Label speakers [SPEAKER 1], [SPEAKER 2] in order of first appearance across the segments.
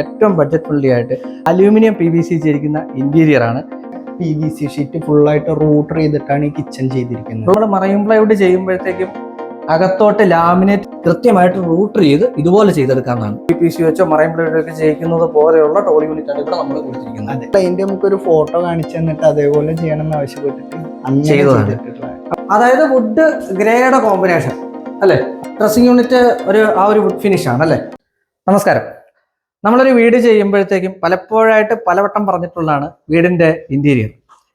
[SPEAKER 1] ഏറ്റവും budget friendly ആയിട്ട് aluminium P V C ചെയ്തിരിക്കുന്ന ഇന്റീരിയർ ആണ്.
[SPEAKER 2] പി വി സി ഷീറ്റ് ഫുള്ളായിട്ട് റൂട്ടർ ചെയ്തിട്ടാണ് ഈ കിച്ചൺ ചെയ്തിരിക്കുന്നത്.
[SPEAKER 1] നമ്മൾ മറൈൻ പ്ലൈവുഡ് ചെയ്യുമ്പോഴത്തേക്കും അകത്തോട്ട് ലാമിനേറ്റ് കൃത്യമായിട്ട് റൂട്ടർ ചെയ്ത് ഇതുപോലെ ചെയ്തെടുക്കാവുന്നതാണ്. പി പി സി വെച്ചോ മറൈൻ പ്ലൈവുഡ് ഒക്കെ ചെയ്യിക്കുന്നത് പോലെയുള്ള ടോൾ യൂണിറ്റ് ആണ് ഇവിടെ നമ്മൾ കൊടുത്തിരിക്കുന്നത്.
[SPEAKER 2] അതെ. അതിന്റെ നമുക്ക് ഒരു ഫോട്ടോ കാണിച്ചു തന്നിട്ട് അതേപോലെ ചെയ്യണം എന്ന് ആവശ്യപ്പെട്ടിട്ട്
[SPEAKER 1] ചെയ്തതാണ്. അതായത് വുഡ് ഗ്രേയുടെ കോമ്പിനേഷൻ അല്ലേ? ഡ്രസ്സിംഗ് യൂണിറ്റ് ഒരു ആ ഒരു വുഡ് ഫിനിഷ് ആണ് അല്ലേ? നമസ്കാരം. നമ്മളൊരു വീട് ചെയ്യുമ്പോഴത്തേക്കും പലപ്പോഴായിട്ട് പലവട്ടം പറഞ്ഞിട്ടുള്ളതാണ് വീടിന്റെ ഇന്റീരിയർ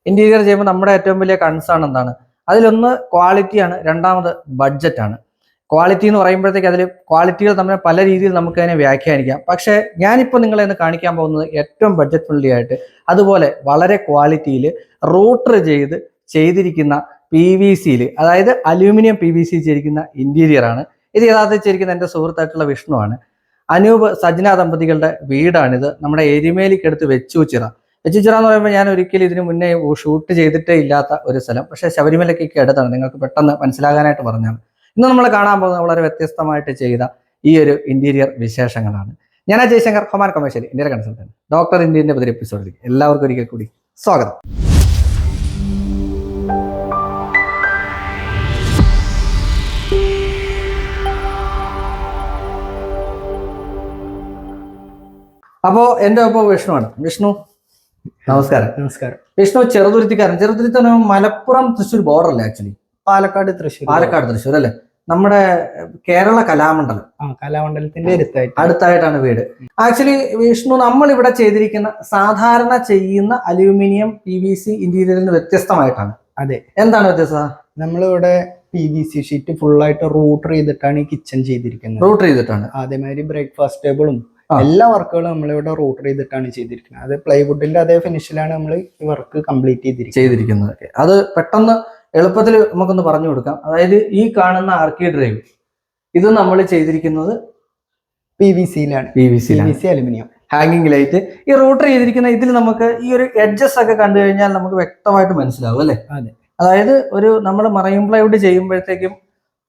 [SPEAKER 1] ഇന്റീരിയർ ചെയ്യുമ്പോൾ നമ്മുടെ ഏറ്റവും വലിയ കൺസേൺ എന്താണ്? അതിലൊന്ന് ക്വാളിറ്റിയാണ് രണ്ടാമത് ബഡ്ജറ്റാണ് ക്വാളിറ്റി എന്ന് പറയുമ്പോഴത്തേക്ക് അതിൽ ക്വാളിറ്റികൾ തമ്മിൽ പല രീതിയിൽ നമുക്ക് അതിനെ വ്യാഖ്യാനിക്കാം. പക്ഷേ ഞാനിപ്പോൾ നിങ്ങളെ ഇന്ന് കാണിക്കാൻ പോകുന്നത് ഏറ്റവും ബഡ്ജറ്റ് ഫ്രണ്ട്ലി ആയിട്ട് അതുപോലെ വളരെ ക്വാളിറ്റിയിൽ റൂട്ടർ ചെയ്ത് ചെയ്തിരിക്കുന്ന പി വി സിയിൽ അതായത് അലൂമിനിയം പി വി സി ചെയ്തിരിക്കുന്ന ഇന്റീരിയർ ആണ്. ഇത് യഥാർത്ഥത്തിൽ ചെയ്തിരിക്കുന്ന എന്റെ സുഹൃത്തായിട്ടുള്ള വിഷ്ണുവാണ് അനൂപ് സജ്ന ദമ്പതികളുടെ വീടാണിത്. നമ്മുടെ എരിമേലിക്കടുത്ത് വെച്ചൂച്ചിറ. വെച്ചുച്ചിറ എന്ന് പറയുമ്പോൾ ഞാൻ ഒരിക്കലും ഇതിനു മുന്നേ ഷൂട്ട് ചെയ്തിട്ടേ ഇല്ലാത്ത ഒരു സ്ഥലം. പക്ഷേ ശബരിമലയ്ക്കൊക്കെ അടുത്താണ്. നിങ്ങൾക്ക് പെട്ടെന്ന് മനസ്സിലാകാനായിട്ട് പറഞ്ഞാണ് ഇന്ന് നമ്മൾ കാണാൻ പോകുന്നത് വളരെ വ്യത്യസ്തമായിട്ട് ചെയ്ത ഈ ഒരു ഇന്റീരിയർ വിശേഷങ്ങളാണ്. ഞാൻ ജയശങ്കർ ഹൊമാൻ കമേഴ്ഷ്യൽ ഇന്ത്യയുടെ കൺസൾട്ടന്റ് ഡോക്ടർ ഇന്ത്യന്റെ പുതിയ എപ്പിസോഡിലേക്ക് എല്ലാവർക്കും ഒരിക്കൽ കൂടി സ്വാഗതം. അപ്പോ എന്റെ ഒപ്പം വിഷ്ണുവാണ്. വിഷ്ണു നമസ്കാരം.
[SPEAKER 2] നമസ്കാരം.
[SPEAKER 1] വിഷ്ണു ചെറുതുരുത്തിക്കാരൻ. ചെറുതുരുത്തി മലപ്പുറം തൃശ്ശൂർ ബോർഡർ അല്ലേ ആക്ച്വലി
[SPEAKER 2] പാലക്കാട് തൃശ്ശൂർ.
[SPEAKER 1] പാലക്കാട് തൃശ്ശൂർ അല്ലേ? നമ്മുടെ കേരള കലാമണ്ഡലം.
[SPEAKER 2] കലാമണ്ഡലത്തിന്റെ അടുത്തായിട്ട്.
[SPEAKER 1] അടുത്തായിട്ടാണ് വീട്. ആക്ച്വലി വിഷ്ണു നമ്മൾ ഇവിടെ ചെയ്തിരിക്കുന്ന സാധാരണ ചെയ്യുന്ന അലൂമിനിയം പി വി സി ഇന്റീരിയറിന് വ്യത്യസ്തമായിട്ടാണ്.
[SPEAKER 2] അതെ.
[SPEAKER 1] എന്താണ് വ്യത്യസ്തത?
[SPEAKER 2] നമ്മളിവിടെ പി വി സി ഷീറ്റ് ഫുള്ളായിട്ട് റൂട്ടർ ചെയ്തിട്ടാണ് ഈ കിച്ചൺ ചെയ്തിരിക്കുന്നത്.
[SPEAKER 1] റൂട്ടർ ചെയ്തിട്ടാണ്.
[SPEAKER 2] അതേമാതിരി ബ്രേക്ക്ഫാസ്റ്റ് ടേബിളും. എല്ലാ വർക്കുകളും നമ്മളിവിടെ റൂട്ടർ ചെയ്തിട്ടാണ് ചെയ്തിരിക്കുന്നത്. അത് പ്ലൈവുഡിന്റെ അതേ ഫിനിഷിലാണ് നമ്മൾ ഈ വർക്ക് കംപ്ലീറ്റ് ചെയ്തിരിക്കുന്നത്.
[SPEAKER 1] ചെയ്തിരിക്കുന്നത്. അത് പെട്ടെന്ന് എളുപ്പത്തിൽ നമുക്കൊന്ന് പറഞ്ഞു കൊടുക്കാം. അതായത് ഈ കാണുന്ന ആർക്കി ഡ്രൈവ് ഇത് നമ്മൾ ചെയ്തിരിക്കുന്നത്
[SPEAKER 2] P V സിയിലാണ്
[SPEAKER 1] P V C
[SPEAKER 2] P C aluminium.
[SPEAKER 1] ഹാങ്ങിങ് ലൈറ്റ് ഈ റൂട്ടർ ചെയ്തിരിക്കുന്ന ഇതിൽ നമുക്ക് ഈ ഒരു എഡ്ജസ് ഒക്കെ കണ്ടു കഴിഞ്ഞാൽ നമുക്ക് വ്യക്തമായിട്ട് മനസ്സിലാവും അല്ലേ?
[SPEAKER 2] അതെ.
[SPEAKER 1] അതായത് ഒരു നമ്മൾ മറയും പ്ലൈവുഡ് ചെയ്യുമ്പോഴത്തേക്കും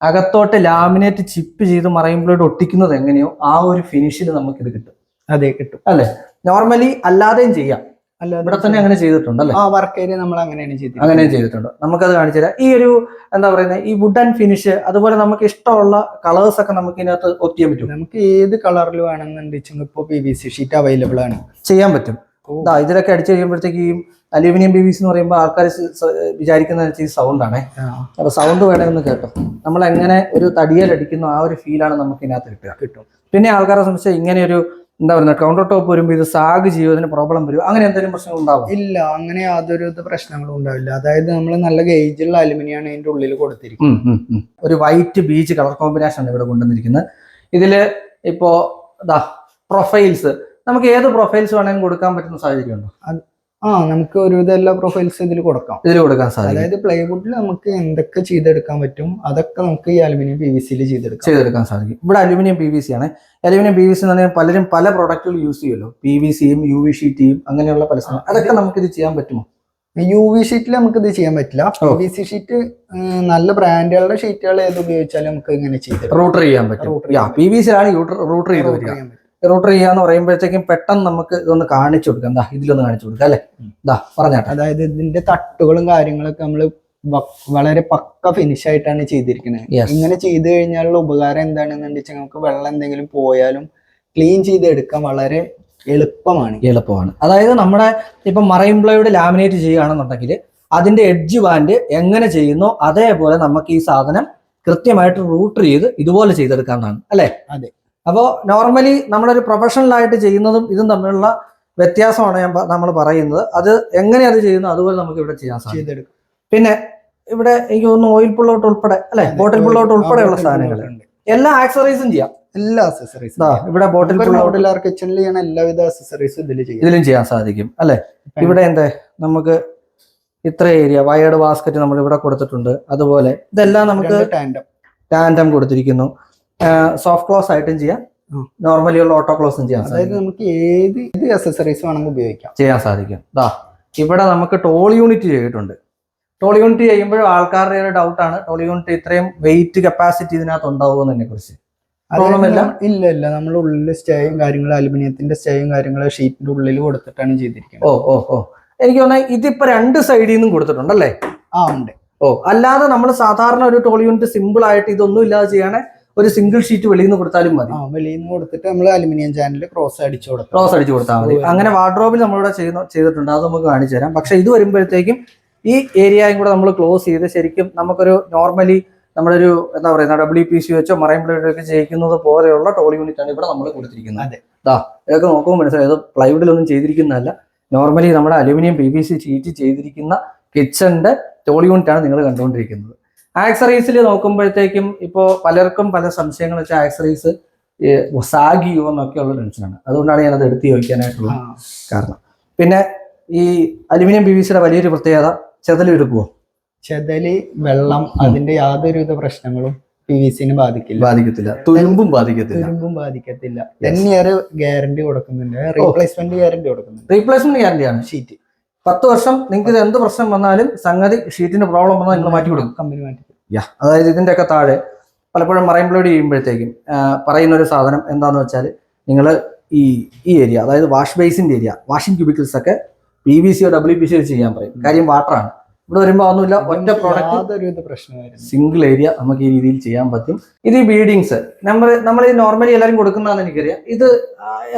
[SPEAKER 1] അകത്തോട്ട് ലാമിനേറ്റ് ചിപ്പ് ചെയ്ത് മറയുമ്പോഴോട് ഒട്ടിക്കുന്നത് എങ്ങനെയോ ആ ഒരു ഫിനിഷിൽ നമുക്ക് ഇത് കിട്ടും.
[SPEAKER 2] അതെ കിട്ടും. അല്ലെ?
[SPEAKER 1] നോർമലി അല്ലാതെയും ചെയ്യാം.
[SPEAKER 2] അല്ല
[SPEAKER 1] ഇവിടെ തന്നെ അങ്ങനെ ചെയ്തിട്ടുണ്ട് അല്ലേ?
[SPEAKER 2] ആ വർക്ക് ഏരിയ നമ്മൾ അങ്ങനെയാണ് ചെയ്തത്
[SPEAKER 1] അങ്ങനെ ചെയ്തിട്ടുണ്ട്. നമുക്കത് കാണിച്ചു തരാം. ഈ ഒരു എന്താ പറയുന്നത് ഈ വുഡൻ ഫിനിഷ് അതുപോലെ നമുക്ക് ഇഷ്ടമുള്ള കളേഴ്സ് ഒക്കെ നമുക്ക് ഇതിനകത്ത് ഒത്തിയാൻ പറ്റും
[SPEAKER 2] നമുക്ക് ഏത് കളറിൽ വേണമെന്നുണ്ടെങ്കിൽ ഇപ്പോൾ P V C sheet available ആണ്.
[SPEAKER 1] ചെയ്യാൻ പറ്റും. ഇതാ ഇതിലൊക്കെ അടിച്ചു കഴിയുമ്പോഴത്തേക്ക് അലൂമിനിയം ബി എന്ന് പറയുമ്പോൾ ആൾക്കാർ വിചാരിക്കുന്ന ഈ സൗണ്ട് ആണേ. അപ്പൊ സൗണ്ട് വേണമെന്ന് കേട്ടോ. നമ്മൾ എങ്ങനെ ഒരു തടിയൽ അടിക്കുന്നു ആ ഒരു ഫീലാണ് നമുക്ക് ഇതിനകത്ത് കിട്ടുക.
[SPEAKER 2] കിട്ടും.
[SPEAKER 1] പിന്നെ ആൾക്കാരെ സംബന്ധിച്ച് ഇങ്ങനെ ഒരു എന്താ പറയുക കൗണ്ടർ ടോപ്പ് വരുമ്പോൾ ഇത് സാഗ് ചെയ്യുന്നതിന് പ്രോബ്ലം വരും. അങ്ങനെ എന്തെങ്കിലും പ്രശ്നം ഉണ്ടാവും?
[SPEAKER 2] ഇല്ല അങ്ങനെ യാതൊരു പ്രശ്നങ്ങളും ഉണ്ടാവില്ല. അതായത് നമ്മൾ നല്ല ഗേജുള്ള അലുമിനിയാണ് ഇതിന്റെ ഉള്ളിൽ കൊടുത്തിരിക്കുന്നത്.
[SPEAKER 1] ഒരു വൈറ്റ് ബീച്ച് കളർ കോമ്പിനേഷൻ ആണ് ഇവിടെ കൊണ്ടുവന്നിരിക്കുന്നത്. ഇതിൽ ഇപ്പോ പ്രൊഫൈൽസ് നമുക്ക് ഏത് പ്രൊഫൈൽസ് വേണമെങ്കിലും കൊടുക്കാൻ പറ്റുന്ന സാഹചര്യം ഉണ്ടോ?
[SPEAKER 2] ആ നമുക്ക് ഒരുവിധം എല്ലാ പ്രൊഫൈൽസ് ഇതിൽ കൊടുക്കാം.
[SPEAKER 1] ഇതിൽ കൊടുക്കാൻ സാധിക്കും.
[SPEAKER 2] അതായത് പ്ലൈവുഡിൽ നമുക്ക് എന്തൊക്കെ ചെയ്തെടുക്കാൻ പറ്റും അതൊക്കെ നമുക്ക് ഈ അലുമിനിയം പി വി സിയിൽ ചെയ്തെടുക്കാം.
[SPEAKER 1] ചെയ്തെടുക്കാൻ സാധിക്കും. ഇവിടെ അലുമിനിയം പി വി സി ആണ്. അലുമിനിയം പി വി സി എന്ന് പറഞ്ഞാൽ പലരും പല പ്രോഡക്റ്റുകൾ യൂസ് ചെയ്യുമല്ലോ. പി വി സിയും യു വി ഷീറ്റിയും അങ്ങനെയുള്ള പല സാധനം. അതൊക്കെ നമുക്ക് ഇത് ചെയ്യാൻ പറ്റുമോ?
[SPEAKER 2] യു വി ഷീറ്റിൽ നമുക്ക് ഇത് ചെയ്യാൻ പറ്റില്ല. പി വി സി ഷീറ്റ് നല്ല ബ്രാൻഡുകളുടെ ഷീറ്റുകൾ ഏത് ഉപയോഗിച്ചാലും നമുക്ക് ഇങ്ങനെ ചെയ്ത്
[SPEAKER 1] റൂട്ടർ ചെയ്യാൻ പറ്റും. പി വി സിയിലാണ് റൂട്ടർ ചെയ്ത്
[SPEAKER 2] പറ്റും.
[SPEAKER 1] റൂട്ടർ ചെയ്യാന്ന് പറയുമ്പോഴത്തേക്കും പെട്ടെന്ന് നമുക്ക് ഇതൊന്ന് കാണിച്ചു കൊടുക്കാം. എന്താ ഇതിലൊന്ന് കാണിച്ചു കൊടുക്കാം അല്ലേ? ഇതാ പറഞ്ഞാട്ടെ.
[SPEAKER 2] അതായത് ഇതിന്റെ തട്ടുകളും കാര്യങ്ങളൊക്കെ നമ്മൾ വളരെ പക്ക ഫിനിഷ് ആയിട്ടാണ് ചെയ്തിരിക്കുന്നത് ഇങ്ങനെ ചെയ്തു കഴിഞ്ഞാലുള്ള ഉപകാരം എന്താണെന്ന് വെച്ചാൽ നമുക്ക് വെള്ളം എന്തെങ്കിലും പോയാലും ക്ലീൻ ചെയ്തെടുക്കാൻ വളരെ എളുപ്പമാണ്.
[SPEAKER 1] എളുപ്പമാണ്. അതായത് നമ്മുടെ ഇപ്പം മറൈൻ പ്ലൈവുഡ് ലാമിനേറ്റ് ചെയ്യുകയാണെന്നുണ്ടെങ്കിൽ അതിന്റെ എഡ്ജ് ബാൻഡ് എങ്ങനെ ചെയ്യുന്നോ അതേപോലെ നമുക്ക് ഈ സാധനം കൃത്യമായിട്ട് റൂട്ടർ ചെയ്ത് ഇതുപോലെ ചെയ്തെടുക്കാവുന്നതാണ് അല്ലേ?
[SPEAKER 2] അതെ.
[SPEAKER 1] അപ്പോൾ നോർമലി നമ്മളൊരു പ്രൊഫഷണൽ ആയിട്ട് ചെയ്യുന്നതും ഇതും തമ്മിലുള്ള വ്യത്യാസമാണ് ഞാൻ നമ്മൾ പറയുന്നത്. അത് എങ്ങനെ അത് ചെയ്യുന്നു അതുപോലെ നമുക്ക് ഇവിടെ ചെയ്യാൻ സാധിക്കും. പിന്നെ ഇവിടെ എനിക്ക് തോന്നുന്നു ഓയിൽ പുള്ളോട്ട് ഉൾപ്പെടെ അല്ലെ? ബോട്ടിൽ പുള്ളോട്ട് ഉൾപ്പെടെയുള്ള സാധനങ്ങൾ. എല്ലാ ആക്സറീസും ചെയ്യാം.
[SPEAKER 2] എല്ലാ അക്സസറീസും
[SPEAKER 1] ഇവിടെ ബോട്ടിൽ
[SPEAKER 2] പുള്ളോട്ടിൽ കിച്ചണിൽ ചെയ്യണ എല്ലാവിധ അക്സസറീസും ഇതിൽ ചെയ്യാം.
[SPEAKER 1] ഇതിലും ചെയ്യാൻ സാധിക്കും അല്ലെ? ഇവിടെ എന്താ? നമുക്ക് ഇത്ര ഏരിയ വയേർഡ് ബാസ്ക്കറ്റ് നമ്മൾ ഇവിടെ കൊടുത്തിട്ടുണ്ട്. അതുപോലെ ഇതെല്ലാം നമുക്ക്
[SPEAKER 2] ടാൻഡം
[SPEAKER 1] ടാൻഡം കൊടുത്തിരിക്കുന്നു. സോഫ്റ്റ് ക്ലോസ് ആയിട്ടും ചെയ്യാം. നോർമലി ഉള്ള ഓട്ടോ ക്ലോസും ചെയ്യാൻ
[SPEAKER 2] അതായത് നമുക്ക് ഏത് ഏത് അക്സസറീസ് വേണമെങ്കിൽ ഉപയോഗിക്കാം.
[SPEAKER 1] ചെയ്യാൻ സാധിക്കും. ദാ ഇവിടെ നമുക്ക് ടോൾ യൂണിറ്റ് ചെയ്തിട്ടുണ്ട്. ടോൾ യൂണിറ്റ് ചെയ്യുമ്പോഴും ആൾക്കാരുടെ ഒരു ഡൗട്ടാണ് ടോൾ യൂണിറ്റ് ഇത്രയും വെയിറ്റ് കപ്പാസിറ്റി ഇതിനകത്ത് ഉണ്ടാവുമെന്നതിനെ കുറിച്ച്? ഇല്ല.
[SPEAKER 2] ഇല്ല നമ്മൾ ഉള്ളിൽ സ്റ്റേയും കാര്യങ്ങളും അലുമിനിയത്തിന്റെ സ്റ്റേയും കാര്യങ്ങളും ഷീറ്റിന്റെ ഉള്ളിൽ കൊടുത്തിട്ടാണ് ചെയ്തിരിക്കുന്നത്.
[SPEAKER 1] ഓ ഓ ഓ. എനിക്ക് തോന്നുന്നത് ഇതിപ്പോ രണ്ട് സൈഡിൽ നിന്നും കൊടുത്തിട്ടുണ്ടല്ലേ
[SPEAKER 2] ആ ഉണ്ട്.
[SPEAKER 1] ഓ അല്ലാതെ നമ്മൾ സാധാരണ ഒരു ടോൾ യൂണിറ്റ് സിമ്പിൾ ആയിട്ട് ഇതൊന്നും ഇല്ലാതെ ചെയ്യണേ ഒരു സിംഗിൾ ഷീറ്റ് വെളിയിൽ നിന്ന് കൊടുത്താലും മതി.
[SPEAKER 2] വെളിയിൽ നിന്ന് കൊടുത്തിട്ട് നമ്മൾ അലുമിനിയം ചാനൽ ക്രോസ് അടിച്ചു കൊടുക്കാം
[SPEAKER 1] ക്രോസ് അടിച്ചു കൊടുത്താൽ മതി. അങ്ങനെ വാർഡ്രോബിൽ നമ്മളിവിടെ ചെയ്യുന്ന ചെയ്തിട്ടുണ്ട്. അത് നമുക്ക് കാണിച്ചു തരാം. പക്ഷെ ഇത് വരുമ്പോഴത്തേക്കും ഈ ഏരിയയും കൂടെ നമ്മൾ ക്ലോസ് ചെയ്ത് ശരിക്കും നമുക്കൊരു നോർമലി നമ്മളൊരു എന്താ പറയുക ഡബ്ല്യു പി സി വെച്ചോ മറൈൻ ബ്ലേഡ് ഒക്കെ ചെയ്യിക്കുന്നത് പോലെയുള്ള ടോൾ യൂണിറ്റ് ആണ് ഇവിടെ നമ്മൾ കൊടുത്തിരിക്കുന്നത്.
[SPEAKER 2] അതെ.
[SPEAKER 1] ദാ ഇതൊക്കെ നോക്കുമ്പോൾ മനസ്സിലായത് പ്ലൈവുഡിലൊന്നും ചെയ്തിരിക്കുന്നതല്ല. നോർമലി നമ്മുടെ aluminium P V C sheet ചെയ്തിരിക്കുന്ന കിച്ചന്റെ ടോൾ യൂണിറ്റ് ആണ് നിങ്ങൾ കണ്ടുകൊണ്ടിരിക്കുന്നത്. ആക്സറീസിൽ നോക്കുമ്പോഴത്തേക്കും ഇപ്പോൾ പലർക്കും പല സംശയങ്ങൾ വെച്ചാൽ ആക്സറീസ് സാഗിയോ എന്നൊക്കെയുള്ള ടെൻഷനാണ് അതുകൊണ്ടാണ് ഞാനത് എടുത്തു ചോദിക്കാനായിട്ടുള്ള കാരണം. പിന്നെ ഈ അലുമിനിയം പി വി സിയുടെ വലിയൊരു പ്രത്യേകത ചെതലെടുക്കുമോ
[SPEAKER 2] ചെതൽ വെള്ളം അതിന്റെ യാതൊരുവിധ പ്രശ്നങ്ങളും പി വി സിന് ബാധിക്കില്ല.
[SPEAKER 1] ബാധിക്കത്തില്ല. തുരുമ്പും ബാധിക്കത്തില്ല.
[SPEAKER 2] തുരുമ്പും ബാധിക്കത്തില്ല. ടെൻ ഇയർ ഗ്യാരണ്ടി കൊടുക്കുന്നുണ്ട്. റീപ്ലേസ്മെന്റ് ഗ്യാരണ്ടി കൊടുക്കുന്നുണ്ട്.
[SPEAKER 1] റീപ്ലേസ്മെന്റ് ഗ്യാരണ്ടിയാണ്
[SPEAKER 2] ഷീറ്റ്
[SPEAKER 1] പത്ത് വർഷം നിങ്ങൾക്ക് ഇത് എന്ത് പ്രശ്നം വന്നാലും സംഗതി ഷീറ്റിന്റെ പ്രോബ്ലം വന്നാൽ നിങ്ങൾ മാറ്റി കൊടുക്കും
[SPEAKER 2] കമ്പനി മാറ്റി.
[SPEAKER 1] യാ അതായത് ഇതിന്റെ ഒക്കെ താഴെ പലപ്പോഴും മറൈൻ ബ്ലേഡ് ചെയ്യുമ്പോഴത്തേക്കും പറയുന്ന ഒരു സാധനം എന്താന്ന് വെച്ചാൽ നിങ്ങൾ ഈ ഈ ഏരിയ അതായത് വാഷ് ബേസിന്റെ ഏരിയ വാഷിംഗ് ക്യൂബിക്കിൾസ് ഒക്കെ പി വി സിയോ ഡബ്ല്യു പി സിയോ ചെയ്യാൻ പറയും. കാര്യം വാട്ടറാണ് ഇവിടെ വരുമ്പോൾ ഒന്നുമില്ല ഒറ്റ പ്രോഡക്റ്റ്
[SPEAKER 2] പ്രശ്നമായിരുന്നു
[SPEAKER 1] സിംഗിൾ ഏരിയ നമുക്ക് ഈ രീതിയിൽ ചെയ്യാൻ പറ്റും. ഇത് ഈ ബീഡിങ്സ് നമ്മൾ നമ്മൾ ഈ നോർമലി എല്ലാവരും കൊടുക്കുന്നതാണെന്ന് എനിക്കറിയാം. ഇത്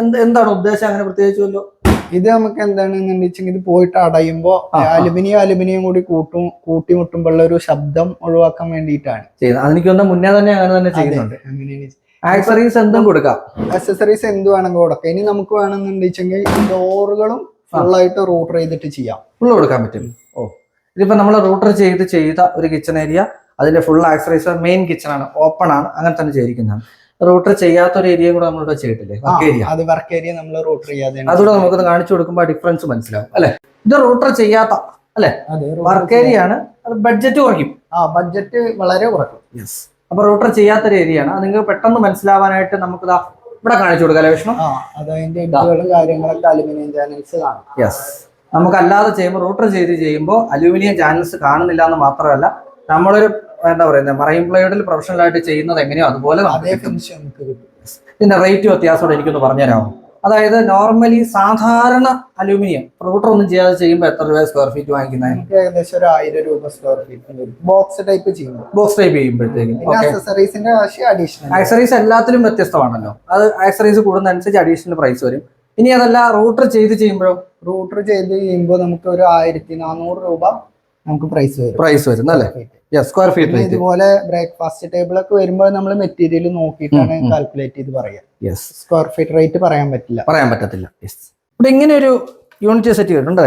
[SPEAKER 1] എന്ത് എന്താണ് ഉദ്ദേശം? അങ്ങനെ പ്രത്യേകിച്ച് വല്ലോ
[SPEAKER 2] ഇത് നമുക്ക് എന്താണെന്ന് വെച്ചെങ്കിൽ ഇത് പോയിട്ട് അടയുമ്പോ
[SPEAKER 1] ആ, ആ.
[SPEAKER 2] അലുമിനിയം അലുമിനിയം കൂടി കൂട്ടും കൂട്ടിമുട്ടുമ്പോഴുള്ള ഒരു ശബ്ദം ഒഴിവാക്കാൻ വേണ്ടിയിട്ടാണ്.
[SPEAKER 1] ചെയ്യുന്നത്. മുന്നേ തന്നെ അങ്ങനെ തന്നെ ചെയ്യുന്നുണ്ട്.
[SPEAKER 2] അങ്ങനെയാണ്.
[SPEAKER 1] ആക്സറീസ് എന്തും കൊടുക്കാം.
[SPEAKER 2] അക്സസറീസ് എന്ത് വേണമെങ്കിൽ കൊടുക്കാം. ഇനി നമുക്ക് വേണമെന്നുണ്ടെങ്കിൽ ഡോറുകളും ഫുൾ ആയിട്ട് റൂട്ടർ ചെയ്തിട്ട് ചെയ്യാം.
[SPEAKER 1] ഫുള്ള് കൊടുക്കാൻ പറ്റും. ഓ. ഇതിപ്പോ നമ്മൾ റൂട്ടർ ചെയ്ത് ചെയ്ത ഒരു കിച്ചൺ ഏരിയ അതിന്റെ ഫുൾ ആക്സസറീസ് മെയിൻ കിച്ചൺ ആണ് ഓപ്പൺ ആണ് അങ്ങനെ തന്നെ ചെയ്തിരിക്കുന്നതാണ്. റൂട്ടർ ചെയ്യാത്ത ഒരു ഏരിയ കൂടെ നമ്മളിവിടെ ചെയ്തിട്ടില്ലേ? വർക്ക് ഏരിയ
[SPEAKER 2] അത് വർക്ക് ഏരിയ നമ്മൾ റൂട്ടർ ചെയ്യാതെ
[SPEAKER 1] അതുകൂടെ നമുക്ക് കാണിച്ചു കൊടുക്കുമ്പോൾ ഡിഫറൻസ് മനസ്സിലാവും അല്ലെ? ഇത് റൂട്ടർ ചെയ്യാത്ത അല്ലെ? വർക്ക് ഏരിയ ആണ്. അത് ബഡ്ജറ്റ് കുറയ്ക്കും.
[SPEAKER 2] ആ ബഡ്ജറ്റ് വളരെ കുറയ്ക്കും.
[SPEAKER 1] യെസ് അപ്പൊ റൂട്ടർ ചെയ്യാത്ത ഒരു ഏരിയ ആണ് നിങ്ങൾക്ക് പെട്ടെന്ന് മനസ്സിലാവാനായിട്ട് നമുക്ക് ഇവിടെ കാണിച്ചു കൊടുക്കാം അല്ലെ വിഷ്ണു?
[SPEAKER 2] ഇഡുകളും കാര്യങ്ങളൊക്കെ അലുമിനിയം ചാനൽസ് കാണും.
[SPEAKER 1] യെസ് നമുക്ക് അല്ലാതെ ചെയ്യുമ്പോൾ റൂട്ടർ ചെയ്ത് ചെയ്യുമ്പോൾ അലുമിനിയം ചാനൽസ് കാണുന്നില്ല എന്ന് മാത്രമല്ല നമ്മളൊരു എന്താ പറയുന്നത് മറൈൻ പ്ലൈഡിൽ പ്രൊഫഷണൽ ആയിട്ട് ചെയ്യുന്നത് എങ്ങനെയോ അതുപോലെ ഇതിന്റെ റേറ്റ് വ്യത്യാസത്തോടെ എനിക്കൊന്ന് പറഞ്ഞുതരാമോ? അതായത് നോർമലി സാധാരണ അലൂമിനിയം റൂട്ടർ ഒന്നും ചെയ്യാതെ ചെയ്യുമ്പോൾ എത്ര രൂപ സ്ക്വയർ ഫീറ്റ് വാങ്ങിക്കുന്നത്
[SPEAKER 2] ഏകദേശം ഒരു ആയിരം രൂപ സ്ക്വയർ ഫീറ്റ് ബോക്സ് ടൈപ്പ് ചെയ്യുമ്പോൾ
[SPEAKER 1] ബോക്സ് ടൈപ്പ് ചെയ്യുമ്പോഴത്തേക്കും.
[SPEAKER 2] പിന്നെ അഡീഷണൽ
[SPEAKER 1] ആക്സറീസ് എല്ലാത്തിലും വ്യത്യസ്തമാണല്ലോ. അത് ആക്സറീസ് കൂടുന്നതനുസരിച്ച് അഡീഷണൽ പ്രൈസ് വരും. ഇനി അതല്ല റൂട്ടർ ചെയ്ത് ചെയ്യുമ്പോഴോ?
[SPEAKER 2] റൂട്ടർ ചെയ്ത് ചെയ്യുമ്പോൾ നമുക്ക് ഒരു ആയിരത്തി നാനൂറ് രൂപ നമുക്ക് പ്രൈസ് വരും.
[SPEAKER 1] പ്രൈസ് വരും അല്ലേ? സ്ക്വയർ ഫീറ്റ്
[SPEAKER 2] ഇതുപോലെ ബ്രേക്ക്ഫാസ്റ്റ് ടേബിൾ ഒക്കെ വരുമ്പോൾ നമ്മൾ മെറ്റീരിയൽ നോക്കിയിട്ടാണ്. കാൽക്കുലേറ്റ് ചെയ്ത് പറയാം.
[SPEAKER 1] യെസ്
[SPEAKER 2] സ്ക്വയർ ഫീറ്റ് റേറ്റ് പറയാൻ പറ്റില്ല.
[SPEAKER 1] പറയാൻ പറ്റത്തില്ല. യെസ് ഇവിടെ ഇങ്ങനെ ഒരു യൂണിറ്റ് സെറ്റ് ചെയ്തിട്ടുണ്ടേ